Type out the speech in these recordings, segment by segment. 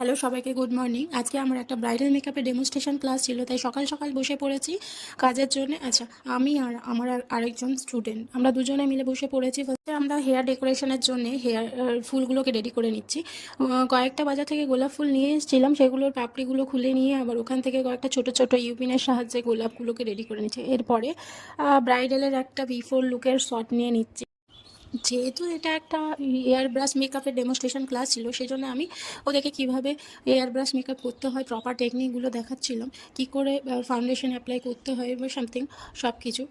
Hello সবাইকে good morning আজকে আমার একটা ব্রাইডাল মেকআপের ডেমনস্ট্রেশন ক্লাস ছিল, তাই সকাল সকাল বসে পড়েছি কাজের জন্য। আচ্ছা আমি আর আমার আর আরেকজন স্টুডেন্ট আমরা দুজনে মিলে বসে পড়েছি। ফার্স্টে আমরা হেয়ার ডেকোরেশনের জন্য হেয়ার ফুলগুলোকে রেডি করে নিচ্ছি। কয়েকটা বাজার থেকে গোলাপ ফুল নিয়ে এসেছিলাম, সেগুলোর পাপড়িগুলো খুলে নিয়ে আবার ওখান থেকে কয়েকটা ছোটো ছোটো ইউপিনের সাহায্যে গোলাপগুলোকে রেডি করে নিচ্ছি। এরপরে ব্রাইডালের একটা বিফোর লুকের শট নিয়ে নিচ্ছি। যেহেতু এটা একটা এয়ার ব্রাশ মেকআপের ডেমনস্ট্রেশন ক্লাস ছিল সেই জন্য আমি ওদেরকে কীভাবে এয়ার ব্রাশ মেকআপ করতে হয় প্রপার টেকনিকগুলো দেখাচ্ছিলাম, কী করে ফাউন্ডেশন অ্যাপ্লাই করতে হয় বা সামথিং সব কিছু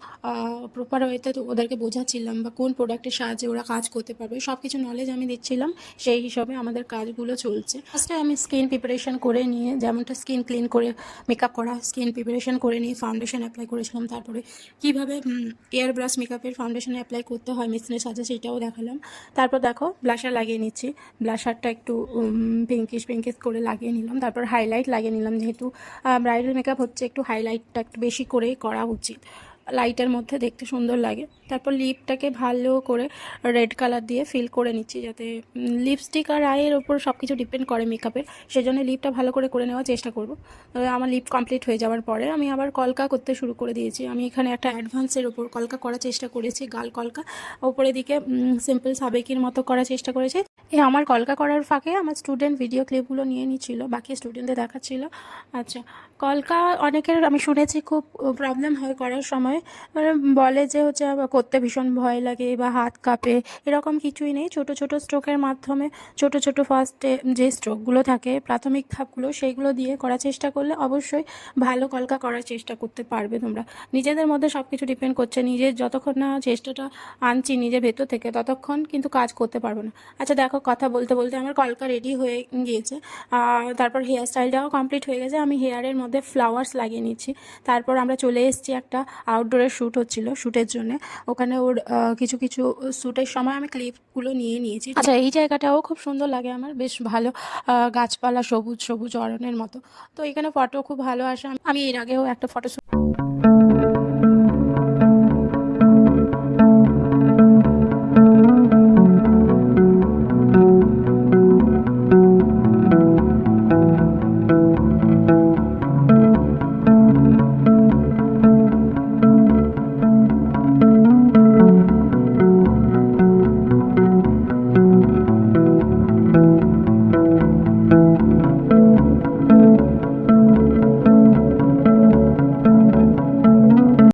প্রপার ওয়েতে তো ওদেরকে বোঝাচ্ছিলাম বা কোন প্রোডাক্টের সাহায্যে ওরা কাজ করতে পারবে সব কিছু নলেজ আমি দিচ্ছিলাম, সেই হিসাবে আমাদের কাজগুলো চলছে। ফার্স্টে আমি স্কিন প্রিপারেশন করে নিয়ে, যেমনটা স্কিন ক্লিন করে মেকআপ করা স্কিন প্রিপারেশন করে নিয়ে ফাউন্ডেশন অ্যাপ্লাই করেছিলাম, তারপরে কীভাবে এয়ার ব্রাশ মেকআপের ফাউন্ডেশন অ্যাপ্লাই করতে হয় মেশিনের সাহায্যে সেটাও দেখালাম। তারপর দেখো ব্লাশার লাগিয়ে নিচ্ছি। ব্লাশারটা একটু পিঙ্কিশ পিঙ্কিশ করে লাগিয়ে নিলাম। তারপর হাইলাইট লাগিয়ে নিলাম। যেহেতু ব্রাইডাল মেকআপ হচ্ছে, একটু হাইলাইটটা একটু বেশি করেই করা উচিত। লাইটের মধ্যে দেখতে সুন্দর লাগে। তারপর লিপটাকে ভালো করে রেড কালার দিয়ে ফিল করে নিচ্ছি যাতে লিপস্টিক আর আয়ের ওপর সব কিছু ডিপেন্ড করে মেকআপের। সেই জন্য লিপটা ভালো করে করে নেওয়ার চেষ্টা করব। আমার লিপ কমপ্লিট হয়ে যাওয়ার পরে আমি আবার কলকা করতে শুরু করে দিয়েছি। আমি এখানে একটা অ্যাডভান্সের ওপর কলকা করার চেষ্টা করেছি, গাল কলকা। ওপরের দিকে সিম্পল সাবেকির মতো করার চেষ্টা করেছি। এ, আমার কলকা করার ফাঁকে আমার স্টুডেন্ট ভিডিও ক্লিপগুলো নিয়ে নিচ্ছিল, বাকি স্টুডেন্টদের দেখাচ্ছিল। আচ্ছা কলকা অনেকের আমি শুনেছি খুব প্রবলেম হয় করার সময়। মানে বলে যে হচ্ছে করতে ভীষণ ভয় লাগে বা হাত কাঁপে, এরকম কিছুই নেই। ছোট ছোট স্ট্রোকের মাধ্যমে ছোট ছোট ফার্স্টে যে স্ট্রোকগুলো থাকে, প্রাথমিক ধাপগুলো, সেইগুলো দিয়ে করার চেষ্টা করলে অবশ্যই ভালো কলকা করার চেষ্টা করতে পারবে তোমরা। নিজেদের মধ্যে সব কিছু ডিপেন্ড করছে। নিজের যতক্ষণ না চেষ্টাটা আনছি নিজের ভেতর থেকে, ততক্ষণ কিন্তু কাজ করতে পারব না। আচ্ছা দেখো কথা বলতে বলতে আমার কলকা রেডি হয়ে গিয়েছে। তারপর হেয়ার স্টাইলটাও কমপ্লিট হয়ে গেছে। আমি হেয়ারের মধ্যে ফ্লাওয়ার্স লাগিয়ে নিচ্ছি। তারপর আমরা চলে এসেছি একটা আউটডোরের শ্যুট হচ্ছিল শ্যুটের জন্য। ওখানে ওর কিছু কিছু শ্যুটের সময় আমি ক্লিপগুলো নিয়ে নিয়েছি। আচ্ছা এই জায়গাটাও খুব সুন্দর লাগে আমার, বেশ ভালো গাছপালা সবুজ সবুজ অরণের মতো। তো এখানে ফটো খুব ভালো আসে। আমি এর আগেও একটা ফটো